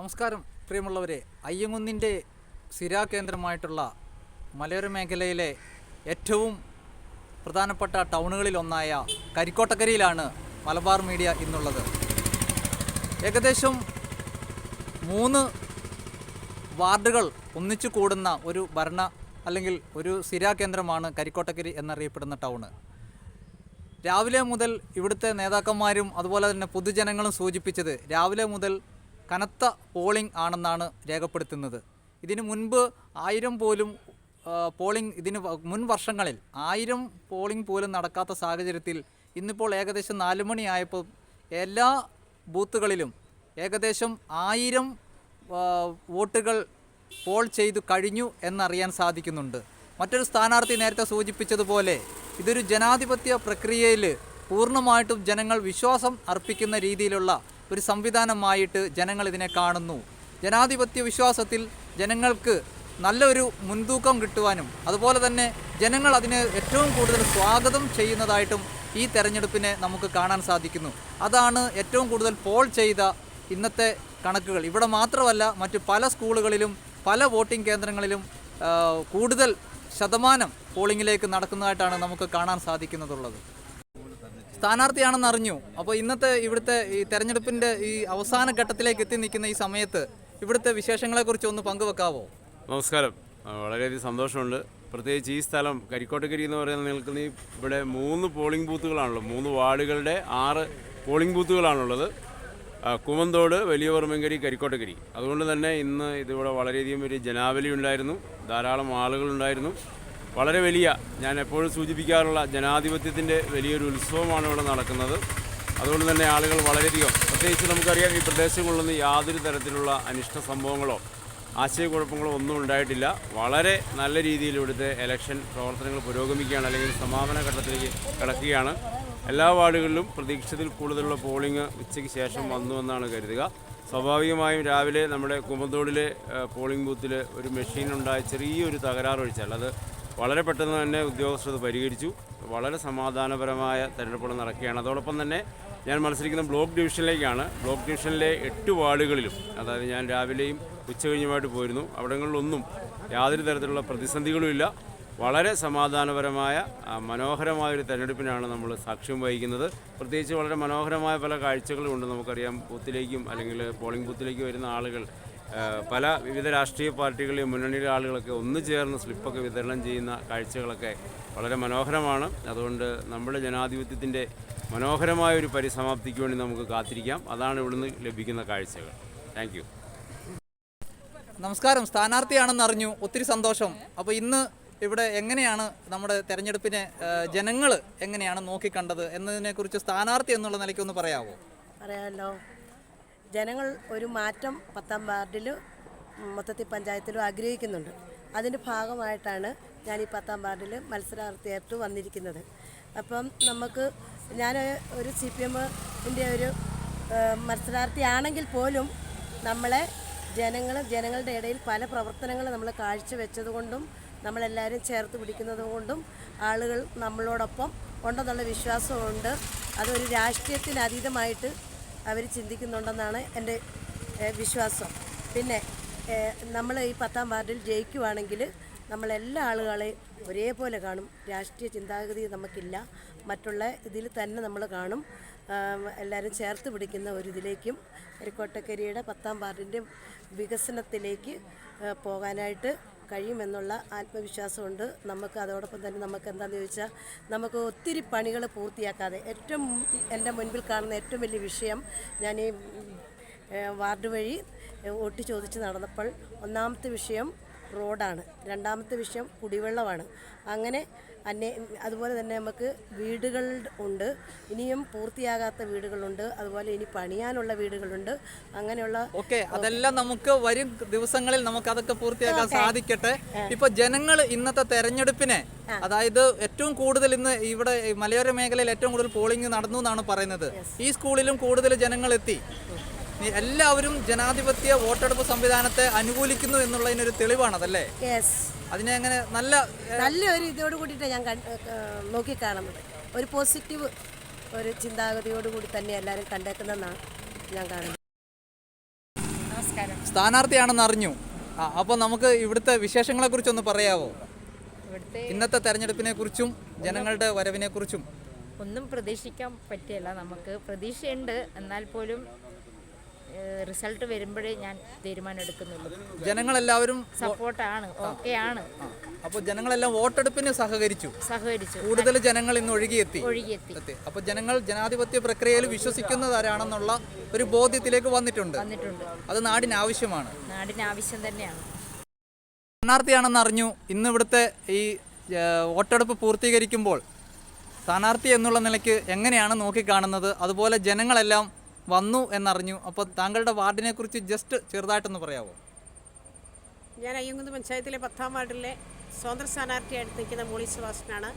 നമസ്കാരം പ്രിയമുള്ളവരെ. അയ്യങ്കുന്നിന്റെ സ്ഥിരാകേന്ദ്രമായിട്ടുള്ള മലയോര മേഖലയിലെ ഏറ്റവും പ്രധാനപ്പെട്ട ടൗണുകളിലൊന്നായ കരിക്കോട്ടക്കരയിലാണ് മലബാർ മീഡിയ ഇന്നുള്ളത്. ഏകദേശം മൂന്ന് വാർഡുകൾ ഒന്നിച്ചു കൂടുന്ന ഒരു ഭരണ അല്ലെങ്കിൽ ഒരു സ്ഥിരാകേന്ദ്രമാണ് കരിക്കോട്ടക്കരി എന്നറിയപ്പെടുന്ന ടൗണ്. രാവിലെ മുതൽ ഇവിടുത്തെ നേതാക്കന്മാരും അതുപോലെ തന്നെ പൊതുജനങ്ങളും സൂചിപ്പിച്ചത് രാവിലെ മുതൽ കനത്ത പോളിംഗ് ആണെന്നാണ് രേഖപ്പെടുത്തുന്നത്. ഇതിനു മുൻപ് ആയിരം പോലും പോളിംഗ് ഇതിന് മുൻ വർഷങ്ങളിൽ ആയിരം പോളിംഗ് പോലും നടക്കാത്ത സാഹചര്യത്തിൽ ഇന്നിപ്പോൾ ഏകദേശം നാല് മണിയായപ്പോൾ എല്ലാ ബൂത്തുകളിലും ഏകദേശം ആയിരം വോട്ടുകൾ പോൾ ചെയ്തു കഴിഞ്ഞു എന്നറിയാൻ സാധിക്കുന്നുണ്ട്. മറ്റൊരു സ്ഥാനാർത്ഥി നേരത്തെ സൂചിപ്പിച്ചതുപോലെ ഇതൊരു ജനാധിപത്യ പ്രക്രിയയിൽ പൂർണമായിട്ടും ജനങ്ങൾ വിശ്വാസം അർപ്പിക്കുന്ന രീതിയിലുള്ള ഒരു സംവിധാനമായിട്ട് ജനങ്ങൾ ഇതിനെ കാണുന്നു. ജനാധിപത്യ വിശ്വാസത്തിൽ ജനങ്ങൾക്ക് നല്ലൊരു മുൻതൂക്കം കിട്ടുവാനും അതുപോലെ തന്നെ ജനങ്ങൾ അതിനെ ഏറ്റവും കൂടുതൽ സ്വാഗതം ചെയ്യുന്നതായിട്ടും ഈ തെരഞ്ഞെടുപ്പിനെ നമുക്ക് കാണാൻ സാധിക്കുന്നു. അതാണ് ഏറ്റവും കൂടുതൽ പോൾ ചെയ്ത ഇന്നത്തെ കണക്കുകൾ. ഇവിടെ മാത്രമല്ല മറ്റു പല സ്കൂളുകളിലും പല വോട്ടിംഗ് കേന്ദ്രങ്ങളിലും കൂടുതൽ ശതമാനം പോളിംഗിലേക്ക് നടക്കുന്നതായിട്ടാണ് നമുക്ക് കാണാൻ സാധിക്കുന്നതുള്ളത്. സ്ഥാനാർത്ഥിയാണെന്ന് അറിഞ്ഞു. അപ്പോൾ ഇന്നത്തെ ഇവിടുത്തെ ഈ തെരഞ്ഞെടുപ്പിന്റെ ഈ അവസാന ഘട്ടത്തിലേക്ക് എത്തി നിൽക്കുന്ന ഈ സമയത്ത് ഇവിടുത്തെ വിശേഷങ്ങളെക്കുറിച്ച് ഒന്ന് പങ്കുവെക്കാവോ? നമസ്കാരം. വളരെയധികം സന്തോഷമുണ്ട്. പ്രത്യേകിച്ച് ഈ സ്ഥലം കരിക്കോട്ടക്കരി എന്ന് പറയുന്ന നിൽക്കുന്ന ഇവിടെ മൂന്ന് പോളിംഗ് ബൂത്തുകളാണുള്ളത്. മൂന്ന് വാർഡുകളുടെ ആറ് പോളിംഗ് ബൂത്തുകളാണുള്ളത്. കുമന്തോട് വലിയ പറമ്പങ്കരി കരിക്കോട്ടക്കരി. അതുകൊണ്ട് തന്നെ ഇന്ന് ഇതിവിടെ വളരെയധികം ഒരു ജനാവലി ഉണ്ടായിരുന്നു. ധാരാളം ആളുകളുണ്ടായിരുന്നു. വളരെ വലിയ ഞാൻ എപ്പോഴും സൂചിപ്പിക്കാറുള്ള ജനാധിപത്യത്തിന്റെ വലിയൊരു ഉത്സവമാണ് ഇവിടെ നടക്കുന്നത്. അതുകൊണ്ട് തന്നെ ആളുകൾ വളരെയധികം പ്രത്യേകിച്ച് നമുക്കറിയാം ഈ പ്രദേശങ്ങളിലൊന്നും യാതൊരു തരത്തിലുള്ള അനിഷ്ട സംഭവങ്ങളോ ആശയക്കുഴപ്പങ്ങളോ ഒന്നും ഉണ്ടായിട്ടില്ല. വളരെ നല്ല രീതിയിൽ ഇവിടുത്തെ ഇലക്ഷൻ പ്രവർത്തനങ്ങൾ പുരോഗമിക്കുകയാണ് അല്ലെങ്കിൽ സമാപന ഘട്ടത്തിലേക്ക് കിടക്കുകയാണ്. എല്ലാ വാർഡുകളിലും പ്രതീക്ഷിച്ചതിൽ കൂടുതലുള്ള പോളിംഗ് ഉച്ചയ്ക്ക് ശേഷം വന്നു എന്നാണ് കരുതുക. സ്വാഭാവികമായും രാവിലെ നമ്മുടെ കുമ്പന്തോടിലെ പോളിംഗ് ബൂത്തിൽ ഒരു മെഷീൻ മെഷീനുണ്ടായ ചെറിയൊരു തകരാറൊഴിച്ചാൽ അത് വളരെ പെട്ടെന്ന് തന്നെ ഉദ്യോഗസ്ഥർ പരിഹരിച്ചു. വളരെ സമാധാനപരമായ തെരഞ്ഞെടുപ്പുകൾ നടക്കുകയാണ്. അതോടൊപ്പം തന്നെ ഞാൻ മത്സരിക്കുന്ന ബ്ലോക്ക് ഡിവിഷനിലേക്കാണ്. ബ്ലോക്ക് ഡിവിഷനിലെ എട്ട് വാർഡുകളിലും അതായത് ഞാൻ രാവിലെയും ഉച്ചകഴിഞ്ഞുമായിട്ട് പോയിരുന്നു. അവിടങ്ങളിലൊന്നും യാതൊരു തരത്തിലുള്ള പ്രതിസന്ധികളുമില്ല വളരെ സമാധാനപരമായ മനോഹരമായ ഒരു തെരഞ്ഞെടുപ്പിനാണ് നമ്മൾ സാക്ഷ്യം വഹിക്കുന്നത്. പ്രത്യേകിച്ച് വളരെ മനോഹരമായ പല കാഴ്ചകളും ഉണ്ട് നമുക്കറിയാം ബൂത്തിലേക്കും അല്ലെങ്കിൽ പോളിംഗ് ബൂത്തിലേക്ക് വരുന്ന ആളുകൾ പല വിവിധ രാഷ്ട്രീയ പാർട്ടികളിലെയും മുന്നണിയിലെ ആളുകളൊക്കെ ഒന്നു ചേർന്ന് സ്ലിപ്പൊക്കെ വിതരണം ചെയ്യുന്ന കാഴ്ചകളൊക്കെ വളരെ മനോഹരമാണ്. അതുകൊണ്ട് നമ്മുടെ ജനാധിപത്യത്തിന്റെ മനോഹരമായ ഒരു പരിസമാപ്തിക്ക് വേണ്ടി നമുക്ക് കാത്തിരിക്കാം. അതാണ് ഇവിടുന്ന് ലഭിക്കുന്ന കാഴ്ചകൾ. താങ്ക് യു നമസ്കാരം. സ്ഥാനാർത്ഥിയാണെന്ന് അറിഞ്ഞു. ഒത്തിരി സന്തോഷം. അപ്പോൾ ഇന്ന് ഇവിടെ എങ്ങനെയാണ് നമ്മുടെ തെരഞ്ഞെടുപ്പിനെ ജനങ്ങൾ എങ്ങനെയാണ് നോക്കിക്കണ്ടത് എന്നതിനെക്കുറിച്ച് സ്ഥാനാർത്ഥി എന്നുള്ള നിലയ്ക്ക് ഒന്ന് പറയാമോ പറയാമല്ലോ. ജനങ്ങൾ ഒരു മാറ്റം പത്താം വാർഡിൽ മൊത്തത്തിൽ പഞ്ചായത്തിലും ആഗ്രഹിക്കുന്നുണ്ട്. അതിന്റെ ഭാഗമായിട്ടാണ് ഞാൻ ഈ പത്താം വാർഡിൽ മത്സരാർത്ഥിയായിട്ട് വന്നിരിക്കുന്നത്. അപ്പം നമുക്ക് ഞാൻ ഒരു സി പി എമ്മിന്റെ ഒരു മത്സരാർത്ഥിയാണെങ്കിൽ പോലും നമ്മളെ ജനങ്ങൾ ജനങ്ങളുടെ ഇടയിൽ പല പ്രവർത്തനങ്ങൾ നമ്മൾ കാഴ്ചവെച്ചതുകൊണ്ടും നമ്മളെല്ലാവരും ചേർത്ത് പിടിക്കുന്നത് കൊണ്ടും ആളുകൾ നമ്മളോടൊപ്പം ഉണ്ടെന്നുള്ള വിശ്വാസമുണ്ട്. അതൊരു രാഷ്ട്രീയത്തിന് അതീതമായിട്ട് അവർ ചിന്തിക്കുന്നുണ്ടെന്നാണ് എന്റെ വിശ്വാസം. പിന്നെ നമ്മൾ ഈ പത്താം വാർഡിൽ ജയിക്കുവാണെങ്കിൽ നമ്മളെല്ലാ ആളുകളെയും ഒരേപോലെ കാണും. രാഷ്ട്രീയ ചിന്താഗതി നമുക്കില്ല. മറ്റുള്ള ഇതിൽ തന്നെ നമ്മൾ കാണും. എല്ലാവരും ചേർത്ത് പിടിക്കുന്ന ഒരു ഇതിലേക്കും കരിക്കോട്ടക്കരിയുടെ പത്താം വാർഡിന്റെ വികസനത്തിലേക്ക് പോകാനായിട്ട് കഴിയുമെന്നുള്ള ആത്മവിശ്വാസമുണ്ട്. നമുക്ക് അതോടൊപ്പം തന്നെ നമുക്ക് എന്താണെന്ന് ചോദിച്ചാൽ നമുക്ക് ഒത്തിരി പണികൾ പൂർത്തിയാക്കാതെ ഏറ്റവും എന്റെ മുൻപിൽ കാണുന്ന ഏറ്റവും വലിയ വിഷയം ഞാൻ ഈ വാർഡ് വഴി വോട്ട് ചോദിച്ച് നടന്നപ്പോൾ ഒന്നാമത്തെ വിഷയം റോഡാണ്. രണ്ടാമത്തെ വിഷയം കുടിവെള്ളമാണ്. അങ്ങനെ അന്യ അതുപോലെ തന്നെ നമുക്ക് വീടുകൾ ഉണ്ട്. ഇനിയും പൂർത്തിയാകാത്ത വീടുകളുണ്ട്. അതുപോലെ ഇനി പണിയാനുള്ള വീടുകളുണ്ട്. അങ്ങനെയുള്ള ഓക്കെ അതെല്ലാം നമുക്ക് വരും ദിവസങ്ങളിൽ നമുക്ക് അതൊക്കെ പൂർത്തിയാക്കാൻ സാധിക്കട്ടെ. ഇപ്പൊ ജനങ്ങൾ ഇന്നത്തെ തെരഞ്ഞെടുപ്പിനെ അതായത് ഏറ്റവും കൂടുതൽ ഇന്ന് ഇവിടെ മലയോര മേഖലയിൽ ഏറ്റവും കൂടുതൽ പോളിംഗ് നടന്നു എന്നാണ് പറയുന്നത്. ഈ സ്കൂളിലും കൂടുതൽ ജനങ്ങൾ എത്തി. എല്ലാവരും ജനാധിപത്യ വോട്ടെടുപ്പ് സംവിധാനത്തെ അനുകൂലിക്കുന്നു എന്നുള്ളതിനൊരു തെളിവാണതല്ലേ? യെസ് അതിനെ അങ്ങനെ നല്ല നല്ലൊരു ഇതോട് കൂടിയിട്ടാണ് ഞാൻ നോക്കിക്കാണുന്നത്. ഒരു പോസിറ്റീവ് ഒരു ചിന്താഗതിയോട് കൂടി തന്നെ എല്ലാവരും കണ്ടേക്കുന്നതെന്നാണ് ഞാൻ കാണുന്നത്. നമസ്കാരം. സ്ഥാനാർത്ഥിയാണെന്ന് അറിഞ്ഞു. ആ അപ്പോൾ നമുക്ക് ഇവിടുത്തെ വിശേഷങ്ങളെക്കുറിച്ചൊന്ന് പറയാവോ? ഇവിടുത്തെ ഇന്നത്തെ തെരഞ്ഞെടുപ്പിനെ കുറിച്ചും ജനങ്ങളുടെ വരവിനെ കുറിച്ചും ഒന്നും പ്രതീക്ഷിക്കാൻ പറ്റിയല്ല. നമുക്ക് പ്രതീക്ഷയുണ്ട്. എന്നാൽ പോലും റിസൾട്ട് വരുമ്പോഴേ ഞാൻ തീരുമാനം എടുക്കുന്നുള്ളൂ. ജനങ്ങളെല്ലാവരും സപ്പോർട്ടാണ് ഓക്കെ ആണ് അപ്പോൾ ജനങ്ങളെല്ലാം വോട്ടെടുപ്പിന് സഹകരിച്ചു. സഹകരിച്ചു. കൂടുതൽ ജനങ്ങൾ ഇന്ന് ഒഴുകിയെത്തി. ഒഴുകിയെത്തി. അപ്പോൾ ജനങ്ങൾ ജനാധിപത്യ പ്രക്രിയയിൽ വിശ്വസിക്കുന്നതാരാണെന്നുള്ള ഒരു ബോധ്യത്തിലേക്ക് വന്നിട്ടുണ്ട്. വന്നിട്ടുണ്ട്. അത് നാടിന് ആവശ്യമാണ്. നാടിന് ആവശ്യം തന്നെയാണ്. സ്ഥാനാർത്ഥിയാണെന്ന് അറിഞ്ഞു. ഇന്ന് ഇവിടുത്തെ ഈ വോട്ടെടുപ്പ് പൂർത്തീകരിക്കുമ്പോൾ സ്ഥാനാർത്ഥി എന്നുള്ള നിലയ്ക്ക് എങ്ങനെയാണ് നോക്കിക്കാണുന്നത്? അതുപോലെ ജനങ്ങളെല്ലാം വന്നു എന്നറിഞ്ഞു. അപ്പോൾ താങ്കളുടെ വാർഡിനെ കുറിച്ച് ജസ്റ്റ് ചെറുതായിട്ടൊന്ന് പറയാമോ ഞാൻ അയ്യങ്കുന്ന് പഞ്ചായത്തിലെ പത്താം വാർഡിലെ സ്വതന്ത്ര സ്ഥാനാർത്ഥിയായിട്ട് നിൽക്കുന്ന മോളി സുഭാഷനാണ്.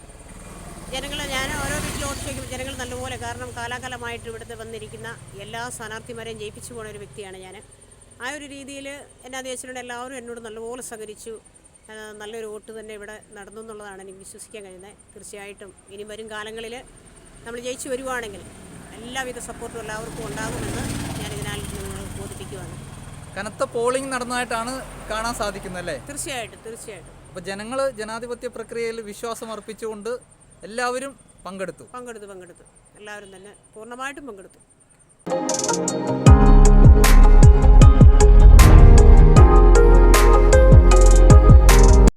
ജനങ്ങൾ ഞാൻ ഓരോ വീട്ടിൽ വോട്ട് ചോദിക്കുമ്പോൾ ജനങ്ങൾ നല്ലപോലെ കാരണം കാലാകാലമായിട്ട് ഇവിടുത്തെ വന്നിരിക്കുന്ന എല്ലാ സ്ഥാനാർത്ഥിമാരെയും ജയിപ്പിച്ചു പോണ ഒരു വ്യക്തിയാണ് ഞാൻ. ആ ഒരു രീതിയിൽ എന്റെ വെച്ചിട്ടുണ്ടെങ്കിൽ എല്ലാവരും എന്നോട് നല്ലപോലെ സഹകരിച്ചു. നല്ലൊരു വോട്ട് തന്നെ ഇവിടെ നടന്നു എന്നുള്ളതാണ് എനിക്ക് വിശ്വസിക്കാൻ കഴിയുന്നത്. തീർച്ചയായിട്ടും ഇനി വരും കാലങ്ങളിൽ നമ്മൾ ജയിച്ചു വരുവാണെങ്കിൽ എല്ലാവിധ സപ്പോർട്ടും എല്ലാവർക്കും ഉണ്ടാകുമെന്ന് ഞാൻ ഇതിനാൽ ബോധിപ്പിക്കുവാണ്. കനത്ത പോളിംഗ് നടന്നതായിട്ടാണ് കാണാൻ സാധിക്കുന്നത് അല്ലേ? തീർച്ചയായിട്ടും തീർച്ചയായിട്ടും. അപ്പോൾ ജനങ്ങൾ ജനാധിപത്യ പ്രക്രിയയിൽ വിശ്വാസം അർപ്പിച്ചുകൊണ്ട് എല്ലാവരും പങ്കെടുത്തു. പങ്കെടുത്തു പങ്കെടുത്തു. എല്ലാവരും തന്നെ പൂർണമായിട്ടും പങ്കെടുത്തു.